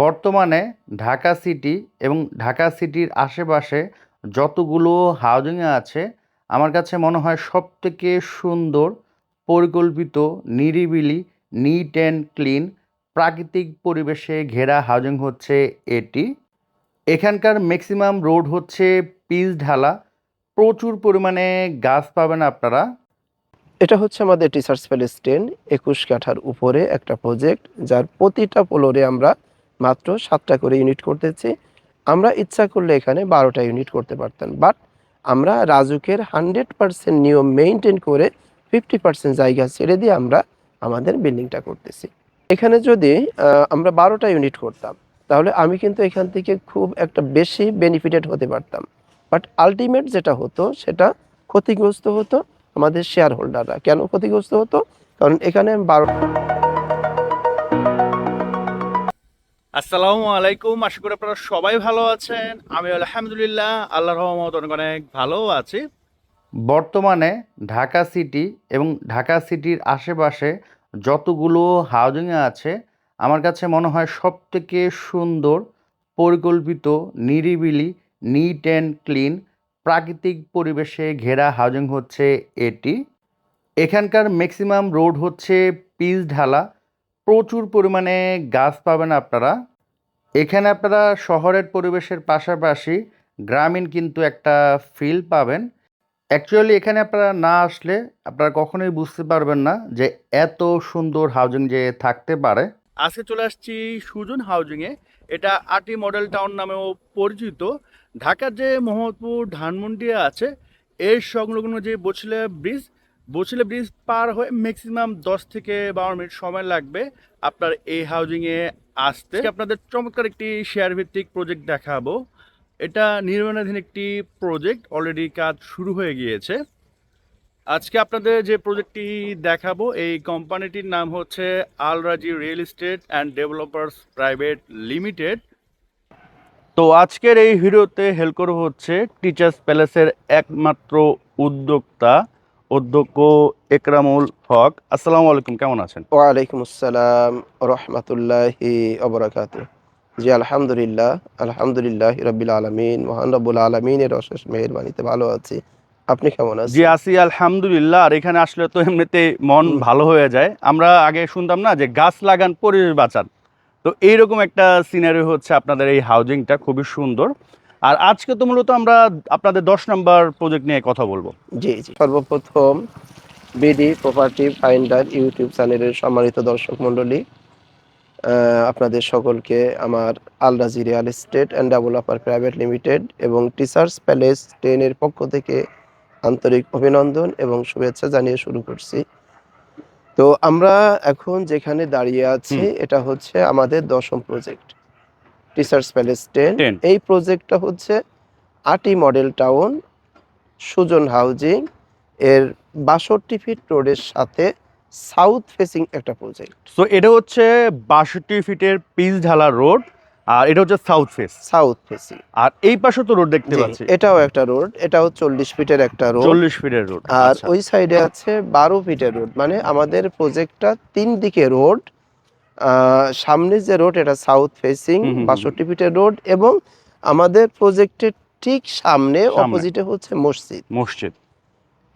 বর্তমানে ঢাকা সিটি এবং ঢাকা সিটির আশেপাশে যতগুলো হাউজিংয়ে আছে, আমার কাছে মনে হয় সবথেকে সুন্দর, পরিকল্পিত, নিরিবিলি নিট অ্যান্ড ক্লিন প্রাকৃতিক পরিবেশে ঘেরা হাউজিং হচ্ছে এটি। এখানকার ম্যাক্সিমাম রোড হচ্ছে পিচ ঢালা প্রচুর পরিমাণে গাছ পাবেন আপনারা। এটা হচ্ছে আমাদের টিচার্স প্যালেস টেন একুশ কাঠার উপরে একটা প্রজেক্ট যার প্রতিটা ফ্লোরে আমরা মাত্র সাতটা করে ইউনিট করতেছি। আমরা ইচ্ছা করলে এখানে বারোটা ইউনিট করতে পারতাম। বাট আমরা রাজুকের হান্ড্রেড পার্সেন্ট নিয়ম মেনটেন করে ফিফটি পার্সেন্ট জায়গা ছেড়ে দিয়ে আমরা আমাদের বিল্ডিংটা করতেছি। এখানে যদি আমরা বারোটা ইউনিট করতাম, তাহলে আমি কিন্তু এখান থেকে খুব একটা বেশি বেনিফিটেড হতে পারতাম। বাট আলটিমেট যেটা হতো, সেটা ক্ষতিগ্রস্ত হতো আমাদের শেয়ার হোল্ডাররা কেন ক্ষতিগ্রস্ত হতো? কারণ এখানে বারো আসসালামু আলাইকুম। আশা করি আপনারা সবাই ভালো আছেন। আমি আলহামদুলিল্লাহ আল্লাহ রহমত, অনেক অনেক ভালো আছি। বর্তমানে ঢাকা সিটি এবং ঢাকা সিটির আশেপাশে যতগুলো হাউজিংয়ে আছে, আমার কাছে মনে হয় সবথেকে সুন্দর, পরিকল্পিত, নিরিবিলি নিট অ্যান্ড ক্লিন প্রাকৃতিক পরিবেশে ঘেরা হাউজিং হচ্ছে এটি। এখানকার ম্যাক্সিমাম রোড হচ্ছে পিচ ঢালা প্রচুর পরিমাণে গাছ পাবেন আপনারা। এখানে আপনারা শহরের পরিবেশের পাশাপাশি গ্রামীণ কিন্তু একটা ফিল পাবেন। অ্যাকচুয়ালি এখানে আপনারা না আসলে আপনারা কখনোই বুঝতে পারবেন না যে এত সুন্দর হাউজিং যে থাকতে পারে। আজকে চলে আসছি সুজন হাউজিংয়ে এটা আটি মডেল টাউন নামেও পরিচিত। ঢাকার যে মোহাম্মদপুর ধানমন্ডি আছে, এর সংলগ্ন যে বছিলা ব্রিজ বছিলা ব্রিজ পার হয়ে ম্যাক্সিমাম দশ থেকে বারো মিনিট সময় লাগবে আপনার এই হাউজিংয়ে আসতে। আপনাদের চমৎকার একটি শেয়ার ভিত্তিক প্রজেক্ট দেখাবো। এটা নির্মাণাধীন একটি প্রজেক্ট অলরেডি কাজ শুরু হয়ে গিয়েছে। আজকে আপনাদের যে প্রজেক্টটি দেখাবো এই কোম্পানিটির নাম হচ্ছে Alraji real estate and developers private limited তো আজকের এই ভিডিওতে হেল্প করব হচ্ছে টিচার্স প্যালেসের একমাত্র উদ্যোক্তা অধ্যক্ষ একরামুল হক আসসালামু আলাইকুম কেমন আছেন? ওয়ালাইকুম আসসালাম রহমতুল্লাহি অবরাকাত জি আলহামদুলিল্লাহ আলহামদুলিল্লাহ রবিল আলমিন মহান রব্বুল আলমিনের অশেষ মেহরবানিতে ভালো আছি। আপনি কেমন আছেন? জি আসি আলহামদুলিল্লাহ আর এখানে আসলে তো এমনিতে মন ভালো হয়ে যায়। আমরা আগে শুনতাম না যে গাছ লাগান পরিবেশ বাঁচান। তো এইরকম একটা সিনারি হচ্ছে আপনাদের এই হাউজিংটা খুবই সুন্দর। আর আজকে তো মূলত আমরা আপনাদের দশ নম্বর প্রজেক্ট নিয়ে কথা বলব। জি জি। সর্বপ্রথম বিডি প্রপার্টি ফাইন্ডার ইউটিউব চ্যানেলের সম্মানিত দর্শক মণ্ডলী আপনাদের সকলকে আমার Alraji real estate and developer private limited এবং টিচার্স প্যালেস টেনের পক্ষ থেকে আন্তরিক অভিনন্দন এবং শুভেচ্ছা জানিয়ে শুরু করছি। তো আমরা এখন যেখানে দাঁড়িয়ে আছি এটা হচ্ছে আমাদের দশম প্রজেক্ট টিচার্স প্যালেস টেন এই প্রজেক্টটা হচ্ছে আটি মডেল টাউন সুজন হাউজিং এর বাষট্টি ফিট রোডের সাথে সাউথ ফেসিং একটা প্রজেক্ট সো এটা হচ্ছে বাষট্টি ফিটের পিচ ঢালা রোড আর এটা হচ্ছে সাউথ ফেস সাউথ ফেসিং আর এই পাশে তো রোড দেখতে পাচ্ছি। এটাও একটা রোড এটাও চল্লিশ ফিটের একটা রোড চল্লিশ ফিটের রোড আর ওই সাইডে আছে বারো ফিটের রোড মানে আমাদের প্রজেক্টটা তিন দিকে রোড সামনে যে রোড এটা সাউথ ফেসিং। বাষট্টি ফিটের রোড এবং আমাদের প্রজেক্টের ঠিক সামনে সামনে। অপোজিটে হচ্ছে মসজিদ। মসজিদ।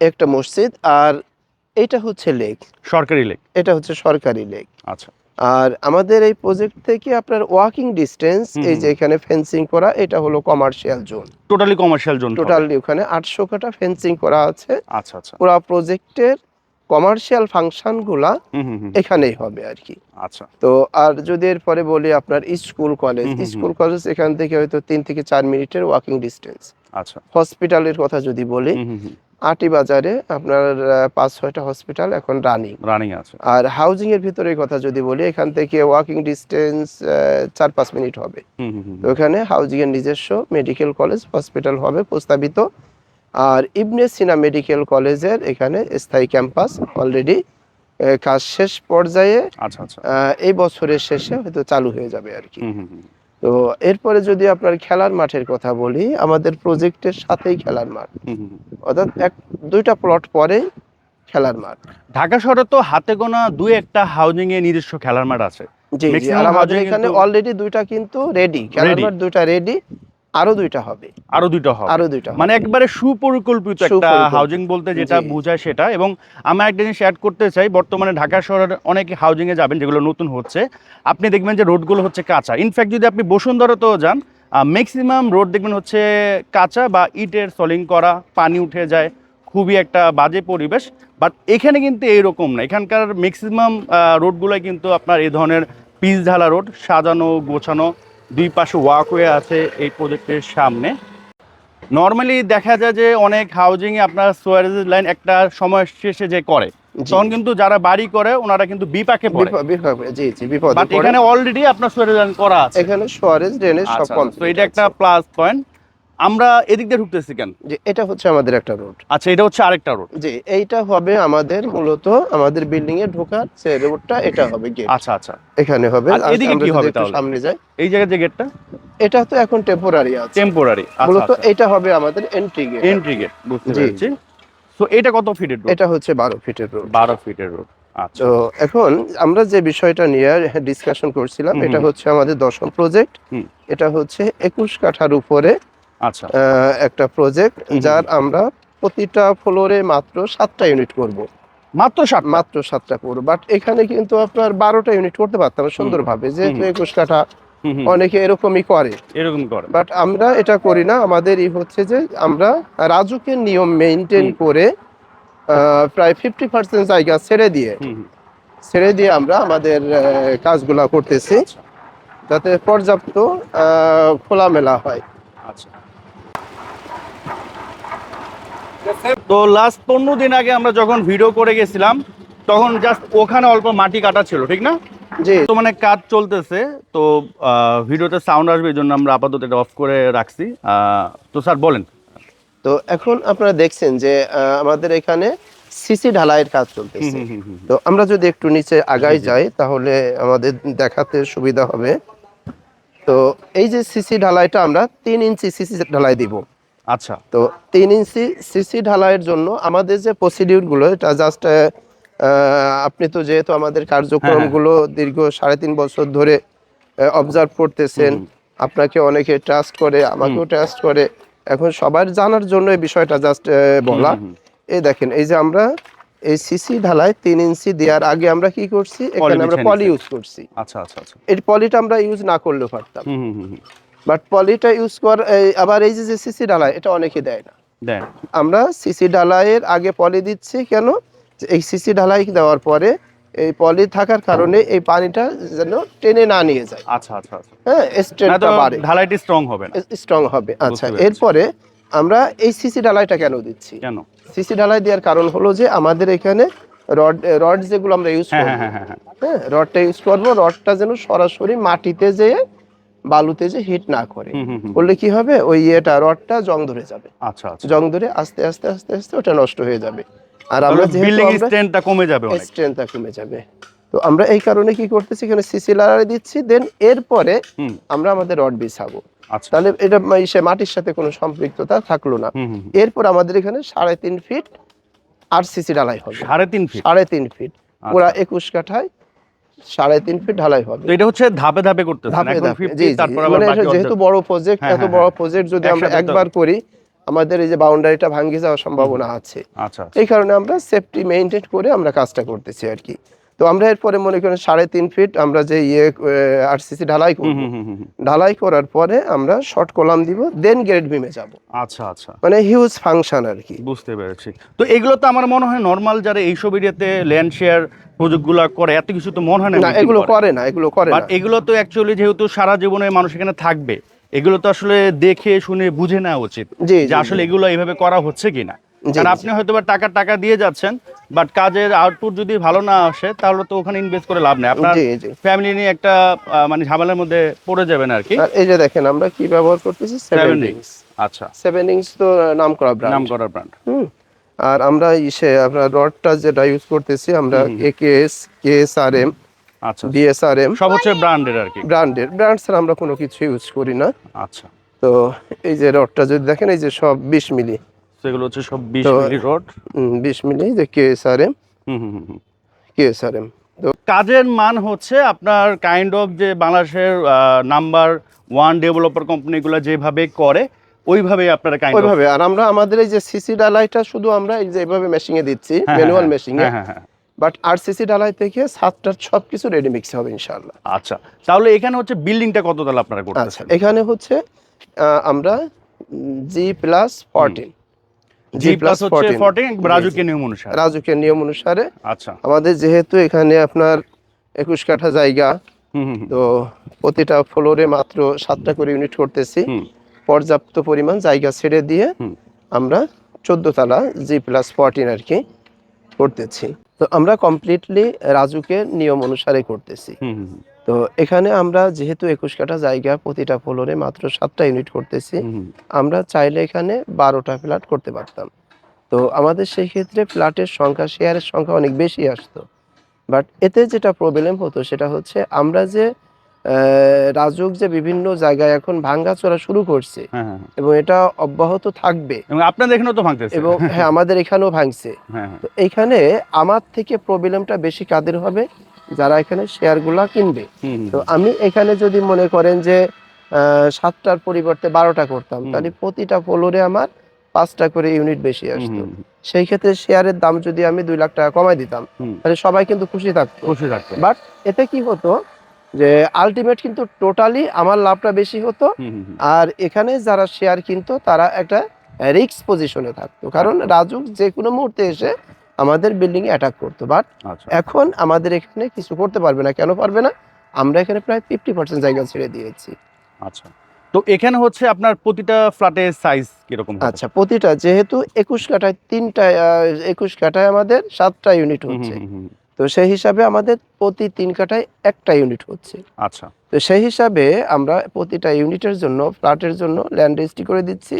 একটা মসজিদ আর এটা হচ্ছে লেক সরকারি লেক এটা হচ্ছে সরকারি লেক আচ্ছা। আর আমাদের এই প্রজেক্ট থেকে আপনার ওয়াকিং ডিস্টেন্স এই যে এখানে ফেন্সিং করা এটা হলো commercial zone totally commercial zone totally ওখানে আটশো কাটা ফেন্সিং করা আছে। আচ্ছা আচ্ছা। পুরো প্রজেক্টের কমার্শিয়াল ফাংশনগুলা এখানেই হবে আর কি। আচ্ছা। তো আর যদি এরপরে বলি আপনার স্কুল কলেজ। স্কুল কলেজ এখান থেকে হয়তো তিন থেকে চার মিনিটের ওয়াকিং ডিস্টেন্স আচ্ছা। হসপিটালের কথা যদি বলি আটি বাজারে আপনার পাঁচ ছয়টা হসপিটাল এখন রানিং রানিং আছে। আর হাউজিং এর ভিতরে কথা যদি বলি এখান থেকে ওয়াকিং ডিস্টেন্স চার পাঁচ মিনিট হবে। তো এখানে হাউজিং এর নিজস্ব মেডিকেল কলেজ হসপিটাল হবে প্রস্তাবিত। আর ইবনে সিনা মেডিকেল কলেজের এখানে স্থায়ী ক্যাম্পাস অলরেডি কাজ শেষ পর্যায়ে আচ্ছা আচ্ছা। এই বছরের শেষে হয়তো চালু হয়ে যাবে আর কি। তো এরপরে যদি আপনার খেলার মাঠের কথা বলি আমাদের প্রজেক্টের সাথেই খেলার মাঠ। অর্থাৎ এক দুইটা প্লট পরেই খেলার মাঠ। ঢাকা শহরে তো হাতে গোনা দুই একটা হাউজিং এ নিজস্ব খেলার মাঠ আছে। জি আমাদের এখানে অলরেডি দুইটা কিন্তু রেডি ক্যারানোর দুইটা রেডি আরও দুইটা হবে। আরও দুইটা হবে। আরও দুইটা মানে একবারে সুপরিকল্পিত একটা হাউজিং বলতে যেটা বোঝায় সেটা। এবং আমি একটা জিনিস অ্যাড করতে চাই বর্তমানে ঢাকা শহরের অনেক হাউজিং এ যাবেন যেগুলো নতুন হচ্ছে। আপনি দেখবেন যে রোডগুলো হচ্ছে কাঁচা। ইনফ্যাক্ট যদি আপনি বসুন্ধরাতেও যান ম্যাক্সিমাম রোড দেখবেন হচ্ছে কাঁচা বা ইটের সলিং করা পানি উঠে যায় খুবই একটা বাজে পরিবেশ। বাট এখানে কিন্তু এইরকম না। এখানকার ম্যাক্সিমাম রোডগুলোই কিন্তু আপনার এই ধরনের পিচ ঢালা রোড সাজানো গোছানো দুই পাশে ওয়াকওয়ে আছে এই প্রজেক্টের সামনে। নর্মালি দেখা যায় যে অনেক হাউজিং এ আপনার সোয়ারেজ লাইন একটা সময় শেষে যে করে। তখন কিন্তু যারা বাড়ি করে ওনারা কিন্তু বিপাকে পড়ে। বিপদ- বিপদ- জি জি বিপদে এখানে অলরেডি আপনার সোয়ারেজ লাইন করা আছে। এখানে সোয়ারেজ ড্রেনেজ সব কমপ্লিট তো এটা একটা প্লাস পয়েন্ট আমরা এদিক দিয়ে ঢুকতেছি কেন? যে এটা হচ্ছে আমাদের একটা রোড আচ্ছা এটা হচ্ছে আরেকটা রোড জি এইটা হবে আমাদের মূলত আমাদের বিল্ডিং এ ঢোকার যে রোডটা এটা হবে গেট আচ্ছা আচ্ছা। এখানে হবে। আর আর এদিকে কি হবে তাহলে? সামনে যাই। এই জায়গায় যে গেটটা এটা তো এখন টেম্পোরারি আছে। টেম্পোরারি মূলত এটা হবে আমাদের এন্ট্রি গেট এন্ট্রি গেট বুঝতে। পেরেছি। তো এটা কত ফিটের রোড এটা হচ্ছে বারো ফিটের রোড বারো ফিটের রোড আচ্ছা। তো এখন আমরা যে বিষয়টা নিয়ে ডিসকাশন করছিলাম এটা হচ্ছে আমাদের দশম প্রজেক্ট। এটা হচ্ছে একুশ কাঠার উপরে আচ্ছা একটা প্রজেক্ট যার আমরা প্রতিটা ফ্লোরে মাত্র সাতটা ইউনিট করব। মাত্র ষাট মাত্র সাতটা করব বাট এখানে কিন্তু আপনার বারোটা ইউনিট করতে পারতাম সুন্দরভাবে। যেহেতু একুশ কাঠা অনেকে এরকমই করে। এরকম করে। বাট আমরা এটা করি না। আমাদের ই হচ্ছে যে আমরা রাজুকের নিয়ম মেনটেন করে প্রায় ফিফটি পার্সেন্ট জায়গা ছেড়ে দিয়ে ছেড়ে দিয়ে আমরা আমাদের কাজগুলা করতেছি। যাতে পর্যাপ্ত খোলামেলা হয়। আচ্ছা। তো লাস্ট পনেরো দিন আগে আমরা যখন ভিডিও করে গেছিলাম তখন জাস্ট ওখানে অল্প মাটি কাটা ছিল ঠিক না? জি। তো মানে কাজ চলতেছে তো ভিডিওতে সাউন্ড আসবে এই জন্য আমরা আপাতত এটা অফ করে রাখছি। তো স্যার বলেন। তো এখন আপনারা দেখছেন যে আমাদের এখানে সিসি ঢালাইয়ের কাজ চলতেছে। তো আমরা যদি একটু নিচে আগাই। যাই তাহলে আমাদের দেখাতে সুবিধা হবে। তো এই যে সিসি ঢালাইটা আমরা তিন ইঞ্চি সিসি ঢালাই দিব। আচ্ছা। তো তিন ইঞ্চি সিসি ঢালাইয়ের জন্য আমাদের যে প্রসিডিউরগুলো এটা জাস্ট আপনি তো যেহেতু আমাদের কার্যক্রমগুলো দীর্ঘ সাড়ে তিন বছর ধরে অবজার্ভ করতেছেন আপনাকে অনেকে ট্রাস্ট করে আমাকেও ট্রাস্ট করে। এখন সবার জানার জন্য এই বিষয়টা জাস্ট বলা। এই দেখেন এই যে আমরা এই সিসি ঢালাই তিন ইঞ্চি দেওয়ার আগে আমরা কি করছি? এখানে আমরা পলি ইউজ করছি। আচ্ছা আচ্ছা আচ্ছা। এই পলিটা আমরা ইউজ না করলেও পারতাম। বাট পলিটা ইউজ কর এই আবার এই যে সিসি ঢালাই এটা অনেকে দেয় না। আমরা সিসি ঢালাইয়ের আগে পলি দিচ্ছি কেন? এই সিসি ঢালাই দেওয়ার পরে এই পলি থাকার কারণে এই পানিটা যেন টেনে না নিয়ে যায়। আচ্ছা আচ্ছা আচ্ছা। হ্যাঁ না বাড়ে। ঢালাইটি স্ট্রং হবে না। স্ট্রং হবে। আচ্ছা। এরপরে আমরা এই সিসি ঢালাইটা কেন দিচ্ছি? কেন? সিসি ঢালাই দেওয়ার কারণ হলো যে আমাদের এখানে রড রড যেগুলো আমরা ইউজ হ্যাঁ করব হ্যাঁ হ্যাঁ হ্যাঁ হ্যাঁ। রডটা ইউজ করব রডটা যেন সরাসরি মাটিতে যেয়ে বালুতে যে হিট না করে করলে কি হবে? ওই ইয়েটা রডটা জং ধরে যাবে। আচ্ছা আচ্ছা। জং ধরে আস্তে আস্তে আস্তে আস্তে ওটা নষ্ট হয়ে যাবে। আর আমরা বিল্ডিং আমরা স্ট্রেন্থটা কমে যাবে অনেক। স্ট্রেংথটা কমে যাবে। তো আমরা এই কারণে কি করতেছি? এখানে সিসি লাগাই দিচ্ছি দেন এরপরে আমরা আমাদের রড বিছাবো। আচ্ছা। তাহলে এটা ইসে মাটির সাথে কোনো সম্পৃক্ততা থাকল না। এরপর আমাদের এখানে সাড়ে তিন ফিট আর সিসি ঢালাই হবে। সাড়ে তিন ফিট সাড়ে তিন ফিট পুরা একুশ কাঠায় সাড়ে তিন ফিট ঢালাই হবে। এটা হচ্ছে ধাপে ধাপে করতেছেন ধাপে ধাপে। জি মানে যেহেতু বড় প্রজেক্ট হ্যাঁ, এত হ্যাঁ, বড় প্রজেক্ট যদি আমরা একবার করি আমাদের এই যে বাউন্ডারিটা ভাঙ্গি যাওয়ার সম্ভাবনা আছে। আচ্ছা আচ্ছা। এই কারণে আমরা সেফটি মেনটেন করে আমরা কাজটা করতেছি আর কি। তো আমরা এরপরে মনে করেন সাড়ে তিন ফিট আমরা যে ইয়ে আরসিসি ঢালাই করব। ঢালাই করার পরে আমরা শর্ট কলাম দিব দেন গ্রেড বিমে যাব। আচ্ছা আচ্ছা। মানে হিউজ ফাংশন আর কি। বুঝতে পেরেছি। তো এগুলো তো আমার মনে হয় নর্মাল যারা এইসব এরিয়াতে ল্যান্ড শেয়ার প্রজেক্টগুলো করে এত কিছু তো মনে হয় না এগুলো করে। করে না এগুলো করে না। এগুলো তো অ্যাকচুয়ালি যেহেতু সারা জীবনে মানুষ এখানে থাকবে এগুলো তো আসলে দেখে শুনে বুঝে নেওয়া উচিত যে আসলে এগুলো এইভাবে করা হচ্ছে কিনা। কারণ আপনি হয়তো বা টাকা টাকা দিয়ে যাচ্ছেন বাট কাজের আউটপুট যদি ভালো না আসে তাহলে তো ওখানে ইনভেস্ট করে লাভ নেই। আপনার ফ্যামিলি নিয়ে একটা মানে ঝামেলার মধ্যে পড়ে যাবেন আর কি। এই যে দেখেন আমরা কি ব্যবহার করতেছি? সেভেন রিংস আচ্ছা। সেভেন রিংস তো নাম করা নাম ব্র্যান্ড ব্র্যান্ড হুম। আর আমরা ইসে আমরা রডটা যেটা ইউজ করতেছি আমরা। একেএস কেএসআরএম আচ্ছা। বিএসআরএম সব হচ্ছে ব্র্যান্ডের আর কি। ব্র্যান্ডের ব্র্যান্ড ছাড়া আমরা কোনো কিছু ইউজ করি না। আচ্ছা। তো এই যে রডটা যদি দেখেন এই যে সব বিশ মিলি। সেগুলো হচ্ছে সব বিশ তো- মিলি রড। বিশ মিলি যে কেএসআরএম হুম হুম হুম হুম। কেএসআরএম কাজের মান হচ্ছে আপনার কাইন্ড অফ যে বাংলাদেশের নাম্বার ওয়ান ডেভেলপার কোম্পানিগুলো যেভাবে করে ওইভাবেই আপনারা কাইন্ড ওইভাবে আর আমরা আমাদের এই যে সিসি ডালাইটা শুধু আমরা এই যে এইভাবে মেশিং এ দিচ্ছি ম্যানুয়াল মেশিং এ। হ্যাঁ হ্যাঁ হ্যাঁ। বাট আর সিসি ডালাই থেকে সাতটার সব কিছু রেডি মিক্স হবে ইনশাআল্লাহ। আচ্ছা তাহলে এখানে হচ্ছে বিল্ডিংটা কত তাহলে আপনারা আচ্ছা করতেছেন এখানে হচ্ছে আমরা G plus fourteen G plus হচ্ছে ফর্টিন রাজুকে নিয়ম অনুসারে। রাজুকের নিয়ম অনুসারে। আচ্ছা। আমাদের যেহেতু এখানে আপনার একুশ কাঠা জায়গা। তো প্রতিটা ফ্লোরে মাত্র সাতটা করে ইউনিট করতেছি। পর্যাপ্ত পরিমাণ জায়গা ছেড়ে দিয়ে আমরা চোদ্দ তালা জি প্লাস ফোরটিন আর কি করতেছি। তো আমরা কমপ্লিটলি রাজুকে নিয়ম অনুসারে করতেছি। তো এখানে আমরা যেহেতু একুশ কাঠা জায়গা প্রতিটা ফ্লোরে মাত্র সাতটা ইউনিট করতেছি। আমরা চাইলে এখানে বারোটা ফ্ল্যাট করতে পারতাম। তো আমাদের সেই ক্ষেত্রে ফ্ল্যাটের সংখ্যা শেয়ারের সংখ্যা অনেক বেশি আসতো। বাট এতে যেটা প্রবলেম হতো সেটা হচ্ছে আমরা যে রাজুক যে বিভিন্ন জায়গায় এখন ভাঙ্গাচোরা শুরু করছে হ্যাঁ হ্যাঁ হ্যাঁ। এবং এটা অব্যাহত থাকবে। এবং আপনাদের এখানেও তো ভাঙতেছে। এবং হ্যাঁ আমাদের এখানেও ভাঙছে। তো এইখানে আমার থেকে প্রবলেমটা বেশি কাদের হবে? যারা এখানে শেয়ারগুলা কিনবে। তো আমি এখানে যদি মনে করেন যে আহ, সাতটার পরিবর্তে বারোটা করতাম। তাহলে প্রতিটা ফ্লোরে আমার পাঁচটা করে ইউনিট বেশি আসতো। সেই ক্ষেত্রে শেয়ারের দাম যদি আমি দুই লাখ টাকা কমাই দিতাম তাহলে সবাই কিন্তু খুশি থাকতো। খুশি থাকবে বাট এতে কি হতো যে আলটিমেট কিন্তু টোটালি আমার লাভটা বেশি হতো। আর এখানে যারা শেয়ার কিনতো তারা একটা রিক্স পজিশনে থাকতো। কারণ রাজুক যে কোনো মুহূর্তে এসে আমাদের বিল্ডিং এ অ্যাটাক করতো। বাট আচ্ছা। এখন আমাদের এখানে কিছু করতে পারবে না। কেন পারবে না? আমরা এখানে প্রায় ফিফটি পার্সেন্ট জায়গা ছেড়ে দিয়েছি। আচ্ছা। তো এখানে হচ্ছে আপনার প্রতিটা ফ্ল্যাটের সাইজ কীরকম আচ্ছা প্রতিটা যেহেতু একুশ কাঠায় তিনটা একুশ কাঠায় আমাদের সাতটা ইউনিট হচ্ছে। তো সেই হিসাবে আমাদের প্রতি তিন কাঠায় একটা ইউনিট হচ্ছে। আচ্ছা। তো সেই হিসাবে আমরা প্রতিটা ইউনিটের জন্য ফ্ল্যাটের জন্য ল্যান্ড রেজিস্ট্রি করে দিচ্ছি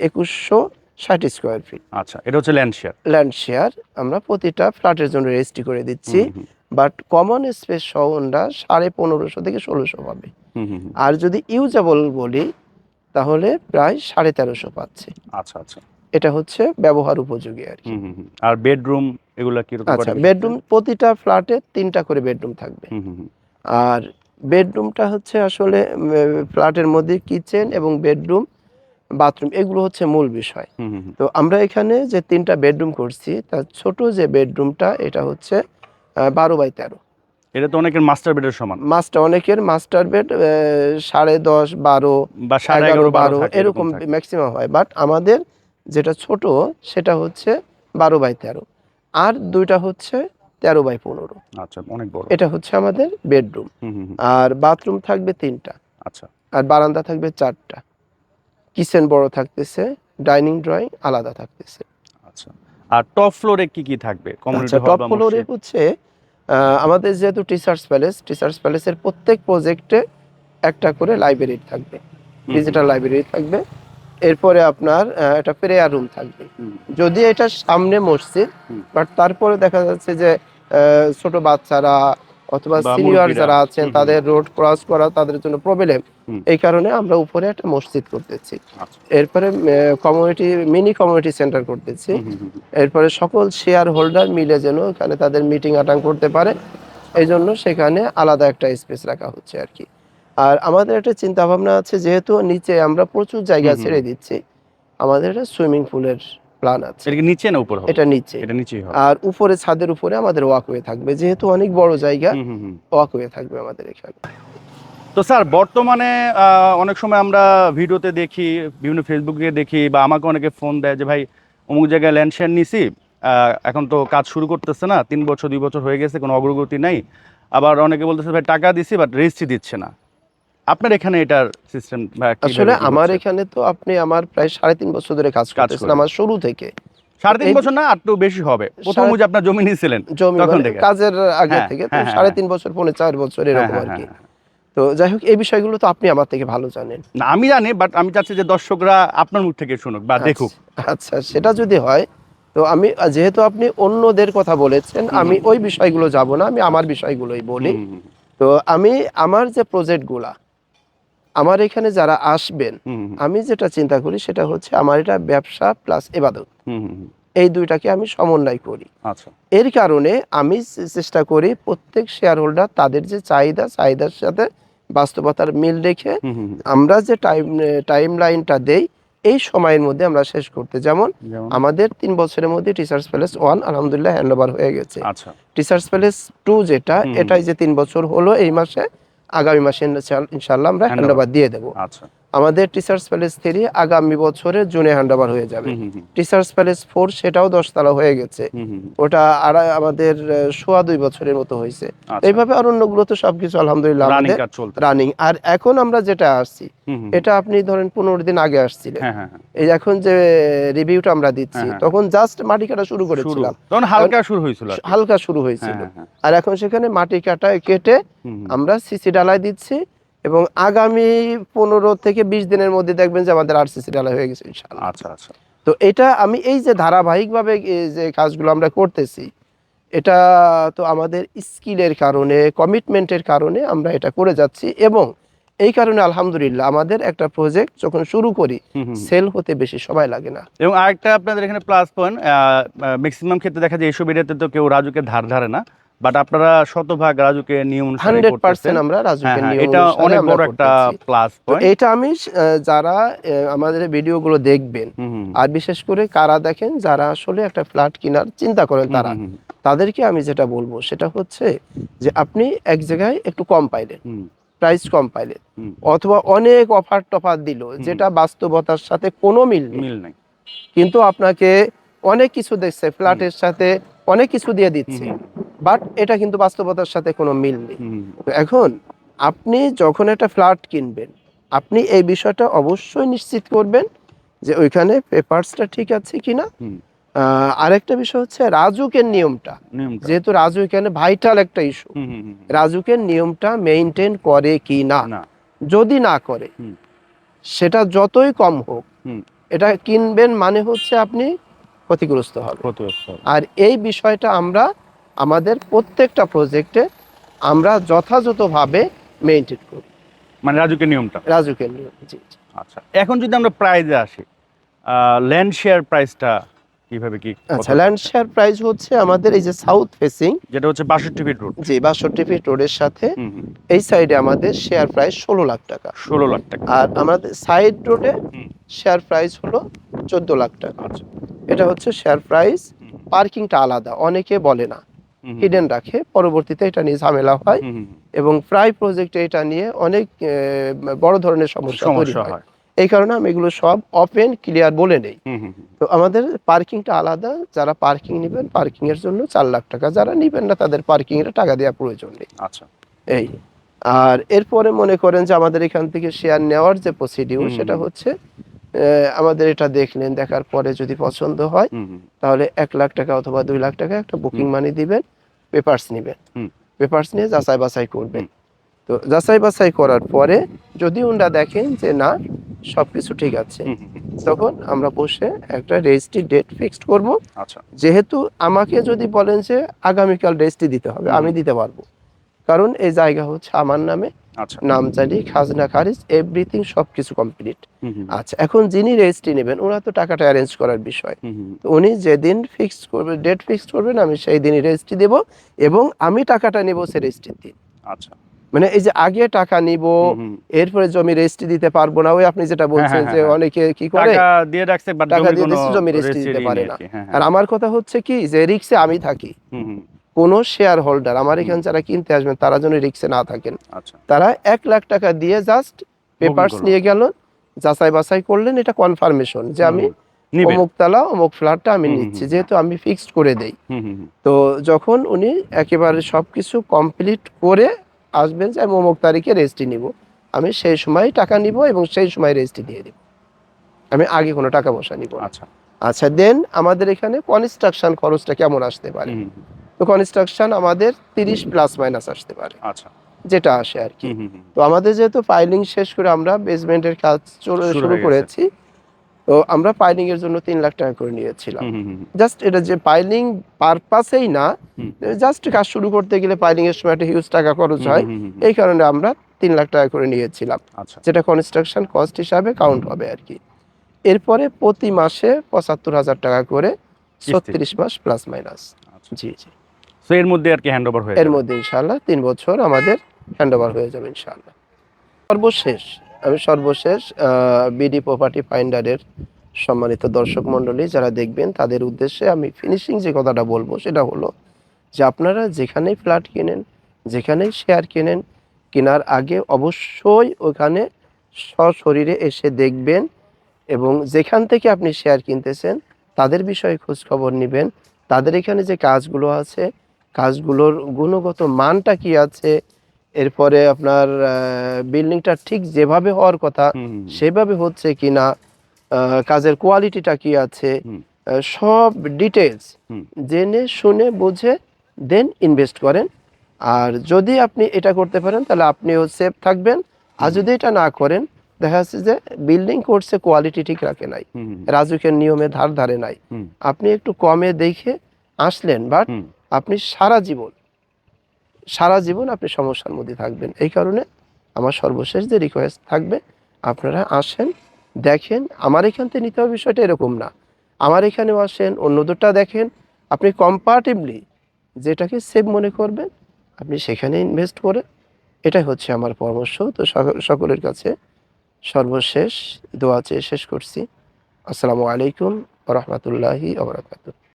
একুশশো ষাট স্কোয়ার ফিট আচ্ছা এটা হচ্ছে ল্যান্ড শেয়ার ল্যান্ড শেয়ার আমরা প্রতিটা ফ্ল্যাটের জন্য রেজিস্ট্রি করে দিচ্ছি। বাট কমন স্পেস সহ আমরা সাড়ে পনেরোশো থেকে ষোলোশো পাবে। আর যদি ইউজেবল বলি তাহলে প্রায় সাড়ে তেরোশো পাচ্ছে। আচ্ছা আচ্ছা। এটা হচ্ছে ব্যবহার উপযোগী আর কি। আর বেডরুম এগুলা কীরকম আচ্ছা বেডরুম প্রতিটা ফ্ল্যাটে তিনটা করে বেডরুম থাকবে। আর বেডরুমটা হচ্ছে আসলে ফ্ল্যাটের মধ্যে কিচেন এবং বেডরুম বাথরুম এগুলো হচ্ছে মূল বিষয়। তো আমরা এখানে যে তিনটা বেডরুম করছি তার ছোট যে বেডরুমটা এটা হচ্ছে বারো বাই তেরো। এটা তো অনেকের মাস্টার বেডের সমান। মাস্টার অনেকের মাস্টার বেড সাড়ে দশ বারো বা সাড়ে এগারো বারো এরকম ম্যাক্সিমাম হয়। বাট আমাদের যেটা ছোট সেটা হচ্ছে বারো বাই তেরো। আর দুইটা হচ্ছে তেরো বাই পনেরো। আচ্ছা অনেক বড়। এটা হচ্ছে আমাদের বেডরুম। আর বাথরুম থাকবে তিনটা। আচ্ছা। আর বারান্দা থাকবে চারটা। কিচেন বড় থাকতেছে ডাইনিং ড্রয়িং আলাদা থাকতেছে। আচ্ছা। আর টপ ফ্লোরে কি কি থাকবে? আচ্ছা টপ ফ্লোরে হচ্ছে আমাদের যেহেতু টিচার্স প্যালেস টিচার্স প্যালেসের প্রত্যেক প্রজেক্টে একটা করে লাইব্রেরি থাকবে। ডিজিটাল লাইব্রেরি থাকবে। এরপরে আপনার একটা প্রেয়ার রুম থাকবে। যদি এটা সামনে মসজিদ বাট তারপরে দেখা যাচ্ছে যে ছোট বাচ্চারা অথবা সিনিয়র যারা আছেন। তাদের রোড ক্রস করা তাদের জন্য প্রবলেম এই কারণে আমরা উপরে একটা মসজিদ করতেছি। আচ্ছা। এরপরে কমিউনিটি মিনি কমিউনিটি সেন্টার করতেছি। এরপরে সকল শেয়ার হোল্ডার মিলে যেন এখানে তাদের মিটিং অ্যাটেন্ড করতে পারে। এই জন্য সেখানে আলাদা একটা স্পেস রাখা হচ্ছে আর কি। আর আমাদের একটা চিন্তা ভাবনা আছে যেহেতু নিচে আমরা প্রচুর জায়গা। ছেড়ে দিচ্ছি আমাদের একটা সুইমিং পুলের প্ল্যান আছে। এটা নিচে না উপরে এটা নিচে। এটা নিচেই হবে। আর উপরে ছাদের উপরে আমাদের ওয়াকওয়ে থাকবে যেহেতু অনেক বড় জায়গা। ওয়াকওয়ে থাকবে আমাদের এখানে। তো স্যার বর্তমানে অনেক সময় আমরা ভিডিওতে দেখি বিভিন্ন ফেসবুকে দেখি বা আমাকে অনেকে ফোন দেয় যে ভাই অমুক জায়গায় ল্যান্ড শেয়ার নিছি এখন তো কাজ শুরু করতেছে না তিন বছর দুই বছর হয়ে গেছে কোনো অগ্রগতি নাই। আবার অনেকে বলতেছে ভাই টাকা দিছি বাট রেজিস্ট্রি দিচ্ছে না। আপনার এখানে এটার সিস্টেম আসলে আমার এখানে তো আপনি আমার প্রায় সাড়ে তিন বছর ধরে কাজ করতেছেন আমার শুরু থেকে। সাড়ে তিন বছর না আর বেশি হবে। প্রথম যে আপনার জমি নিয়েছিলেন জমি মানে? কাজের আগে হ্যাঁ, থেকে। হ্যাঁ, হ্যাঁ, সাড়ে। তিন বছর পৌনে চার বছর এরকম আর কি। তো যাই হোক এই বিষয়গুলো তো আপনি আমার থেকে ভালো জানেন। না আমি জানি বাট আমি চাচ্ছি যে দর্শকরা আপনার মুখ থেকে শুনুক বা দেখুক। আচ্ছা, আচ্ছা সেটা যদি হয় তো আমি যেহেতু আপনি অন্যদের কথা বলেছেন আমি ওই বিষয়গুলো যাব না আমি আমার বিষয়গুলোই বলি। তো আমি আমার যে প্রজেক্টগুলা আমার এখানে যারা আসবেন আমি যেটা চিন্তা করি সেটা হচ্ছে আমার এটা ব্যবসা প্লাস এবাদত। এই দুইটাকে আমি সমন্বয় করি। আচ্ছা। এর কারণে আমি চেষ্টা করি প্রত্যেক শেয়ার হোল্ডার তাদের যে চাহিদা চাহিদার সাথে বাস্তবতার মিল রেখে। আমরা যে টাইম টাইম লাইনটা দেই এই সময়ের মধ্যে আমরা শেষ করতে। যেমন আমাদের তিন বছরের মধ্যে টিচার্স প্যালেস ওয়ান আলহামদুলিল্লাহ হ্যান্ড ওভার হয়ে গেছে। টিচার্স প্যালেস টু যেটা এটাই যে তিন বছর হলো এই মাসে আগামী মাসে ইনশাল্লাহ আমরা ধন্যবাদ দিয়ে দেবো। আচ্ছা। আমাদের টিচার্স প্যালেস থ্রি আগামী বছরে জুনে হ্যান্ড ওভার হয়ে যাবে। টিচার্স প্যালেস ফোর সেটাও দশতলা হয়ে গেছে। ওটা আর আমাদের সোয়া দুই বছরের মতো হয়েছে। আচ্ছা। এইভাবে আর অন্যগুলো তো সবকিছু আলহামদুলিল্লাহ রানিং আমাদের রানিং আর এখন আমরা যেটা আসছি। এটা আপনি ধরেন পনেরো দিন আগে আসছিলেন। হ্যাঁ হ্যাঁ হ্যাঁ। এই এখন যে রিভিউটা আমরা দিচ্ছি। তখন জাস্ট মাটি কাটা শুরু করেছিলাম। তখন হালকা শুরু হয়েছিল হালকা শুরু হ্যাঁ হয়েছিল। হ্যাঁ হ্যাঁ আর এখন সেখানে মাটি কাটা কেটে। আমরা সিসি ডালাই দিচ্ছি। এবং আগামী পনেরো থেকে বিশ দিনের মধ্যে দেখবেন যে আমাদের আর সিসি ডালাই হয়ে গেছে ইনশাআল্লাহ। আচ্ছা আচ্ছা। তো এটা আমি এই যে ধারাবাহিকভাবে যে কাজগুলো আমরা করতেছি এটা তো আমাদের স্কিলের কারণে কমিটমেন্টের কারণে আমরা এটা করে যাচ্ছি এবং এই কারণে আলহামদুলিল্লাহ আমাদের একটা প্রজেক্ট যখন শুরু করি। সেল হতে বেশি সময় লাগে না। এবং আরেকটা আপনাদের এখানে প্লাস পয়েন্ট ম্যাক্সিমাম ক্ষেত্রে দেখা যায় এইসব এরিয়াতে তো কেউ রাজুকে ধার ধারে না। বাট আপনারা শতভাগ রাজুকে নিয়ম হান্ড্রেড পার্সেন্ট আমরা হ্যাঁ রাজুকের হ্যাঁ নিয়ম এটা অনেক বড় একটা প্লাস এটা আমি যারা আমাদের ভিডিওগুলো দেখবেন আর বিশেষ করে কারা দেখেন যারা আসলে একটা ফ্ল্যাট কেনার চিন্তা করেন তারা তাদেরকে আমি যেটা বলব সেটা হচ্ছে যে আপনি এক জায়গায় একটু কম পাইলেন প্রাইস কম পাইলেন অথবা অনেক অফার টফার দিল যেটা বাস্তবতার সাথে কোনো মিল মিল নাই। কিন্তু আপনাকে অনেক কিছু দেখছে ফ্ল্যাটের সাথে অনেক কিছু দিয়ে দিচ্ছে। বাট এটা কিন্তু বাস্তবতার সাথে কোনো মিল নেই। এখন আপনি যখন একটা ফ্ল্যাট কিনবেন আপনি এই বিষয়টা অবশ্যই নিশ্চিত করবেন যে ওইখানে পেপারসটা ঠিক আছে কিনা। আরেকটা বিষয় হচ্ছে রাজুকের নিয়মটা। যেহেতু রাজু এখানে ভাইটাল একটা ইস্যু রাজুকের নিয়মটা মেইনটেইন করে কি না? যদি না করে সেটা যতই কম হোক এটা কিনবেন মানে হচ্ছে আপনি ক্ষতিগ্রস্ত হবে। আর এই বিষয়টা আমরা আমাদের প্রত্যেকটা প্রজেক্টে আমরা যথাযথভাবে মেনটেন করি। মানে রাজুকে নিয়মটা? রাজুকের নিয়ম জি। আচ্ছা এখন যদি আমরা প্রাইজে আসি ল্যান্ড শেয়ার প্রাইসটা কীভাবে কি আচ্ছা ল্যান্ড শেয়ার প্রাইস হচ্ছে আমাদের এই যে সাউথ ফেসিং যেটা হচ্ছে বাষট্টি ফিট রোড জি বাষট্টি ফিট রোডের সাথে এই সাইডে আমাদের শেয়ার প্রাইস ষোলো লাখ টাকা। ষোলো লাখ টাকা। আর আমাদের সাইড রোডে শেয়ার প্রাইস হলো চোদ্দ লাখ টাকা। আচ্ছা। এটা হচ্ছে শেয়ার প্রাইস পার্কিংটা আলাদা অনেকে বলে না। হিডেন রাখে পরবর্তীতে এটা নিয়ে ঝামেলা হয় এবং প্রায় প্রজেক্টে এটা নিয়ে অনেক বড় ধরনের সমস্যা তৈরি হয়। এই কারণে আমি এগুলো সব ওপেন ক্লিয়ার বলে নেই। তো আমাদের পার্কিংটা আলাদা যারা পার্কিং নেবেন পার্কিং এর জন্য চার লাখ টাকা যারা নেবেন না তাদের পার্কিং এর টাকা দেওয়ার প্রয়োজন নেই। আচ্ছা। এই। আর এরপরে মনে করেন যে আমাদের এখান থেকে শেয়ার নেওয়ার যে প্রসিডিউর সেটা হচ্ছে আমাদের এটা দেখলেন দেখার পরে যদি পছন্দ হয় তাহলে এক লাখ টাকা অথবা দুই লাখ টাকা একটা বুকিং মানি দিবেন। পেপারস নেবেন। হুম। পেপারস নিয়ে যাচাই বাছাই করবেন। তো যাচাই বাছাই করার পরে যদি ওনারা দেখেন যে না সবকিছু ঠিক আছে তখন আমরা বসে একটা রেজিস্ট্রি ডেট ফিক্সড করব। আচ্ছা। যেহেতু আমাকে যদি বলেন যে আগামীকাল রেজিস্ট্রি দিতে হবে আমি দিতে পারব। কারণ এই জায়গা হচ্ছে আমার নামে নামজারি খাজনা খারিজ এভরিথিং সবকিছু কমপ্লিট আচ্ছা এখন যিনি রেজিস্ট্রি নেবেন ওরা তো টাকাটা অ্যারেঞ্জ করার বিষয়। উনি যেদিন ফিক্স করবে ডেট ফিক্স করবেন আমি সেই দিনই রেজিস্ট্রি দেব এবং আমি টাকাটা নেব সে রেজিস্ট্রির দিন আচ্ছা। মানে এই যে আগে টাকা নিব। এরপরে জমি রেজিস্ট্রি দিতে পারব না ওই আপনি যেটা বলছেন হ্যাঁ, যে হ্যাঁ। অনেকে কি করে? টাকা দিয়ে রাখছে বাট টাকা জমি দিয়ে জমি রেজিস্ট্রি দিতে পারে না। আর হ্যাঁ, হ্যাঁ, আমার কথা হচ্ছে কি যে রিক্সে আমি থাকি। কোন শেয়ার হোল্ডার আমার এখানে যারা কিনতে আসবেন তারা যেন রিক্সে না থাকেন। আচ্ছা। তারা এক লাখ টাকা দিয়ে জাস্ট পেপারস। নিয়ে গেল যাচাই বাছাই করলেন এটা কনফার্মেশন যে আমি অমুক তালা অমুক ফ্ল্যাটটা আমি নিচ্ছি যেহেতু আমি ফিক্সড করে দেই। তো যখন উনি একেবারে সবকিছু কমপ্লিট করে আসবেন যে আমি অমুক তারিখে রেজিস্ট্রি নিব আমি সেই সময় টাকা নিব এবং সেই সময় রেজিস্ট্রি দিয়ে দিব। আমি আগে কোনো টাকা পয়সা নিব আচ্ছা। আচ্ছা দেন আমাদের এখানে কনস্ট্রাকশন খরচটা কেমন আসতে পারে? তো কনস্ট্রাকশন আমাদের তিরিশ প্লাস মাইনাস আসতে পারে। আচ্ছা। যেটা আসে আর কি। তো আমাদের যেহেতু ফাইলিং শেষ করে আমরা বেসমেন্টের কাজ শুরু। করেছি তো আমরা পাইলিং এর জন্য তিন লাখ টাকা করে নিয়েছিলাম। জাস্ট এটা যে পাইলিং পারপাসেই না জাস্ট কাজ শুরু করতে গেলে পাইলিং এর সময় একটা হিউজ টাকা খরচ হয়। এই কারণে আমরা তিন লাখ টাকা করে নিয়েছিলাম। আচ্ছা। যেটা কনস্ট্রাকশন কস্ট হিসাবে কাউন্ট হবে আর কি। এরপরে প্রতি মাসে পঁচাত্তর হাজার টাকা করে ছত্রিশ মাস প্লাস মাইনাস আচ্ছা। জি জি। সো এর মধ্যে আর কি হ্যান্ড ওভার হয়ে এর মধ্যে ইনশাআল্লাহ তিন বছর আমাদের হ্যান্ড ওভার হয়ে যাবে ইনশাআল্লাহ। সর্বশেষ আমি সর্বশেষ বিডি প্রপার্টি ফাইন্ডারের সম্মানিত দর্শক মণ্ডলী যারা দেখবেন তাদের উদ্দেশ্যে আমি ফিনিশিং যে কথাটা বলব সেটা হলো যে আপনারা যেখানেই ফ্ল্যাট কিনেন যেখানেই শেয়ার কিনেন কেনার আগে অবশ্যই ওখানে সশরীরে এসে দেখবেন এবং যেখান থেকে আপনি শেয়ার কিনতেছেন তাদের বিষয়ে খোঁজ খবর নেবেন। তাদের এখানে যে কাজগুলো আছে কাজগুলোর গুণগত মানটা কি আছে? এরপরে আপনার বিল্ডিংটা ঠিক যেভাবে হওয়ার কথা। সেভাবে হচ্ছে কি না কাজের কোয়ালিটিটা কি আছে সব ডিটেলস জেনে শুনে বুঝে দেন ইনভেস্ট করেন। আর যদি আপনি এটা করতে পারেন তাহলে আপনিও সেফ থাকবেন। আর যদি এটা না করেন দেখা যাচ্ছে যে বিল্ডিং করছে কোয়ালিটি ঠিক রাখে নাই। রাজুকের নিয়মে ধার ধারে নাই। আপনি একটু কমে দেখে আসলেন বাট। আপনি সারা জীবন সারা জীবন আপনি সমস্যার মধ্যে থাকবেন। এই কারণে আমার সর্বশেষ যে রিকোয়েস্ট থাকবে, আপনারা আসেন, দেখেন, আমার এখান থেকে নিতে হবে বিষয়টা এরকম না। আমার এখানেও আসেন, অন্যদেরটা দেখেন, আপনি কম্পারেটিভলি যেটাকে সেভ মনে করবেন, আপনি সেখানে ইনভেস্ট করে, এটাই হচ্ছে আমার পরামর্শ। তো সকলের কাছে সর্বশেষ দোয়া চেয়ে শেষ করছি। আসসালামু আলাইকুম রহমতুল্লাহি আবরাকাতুহ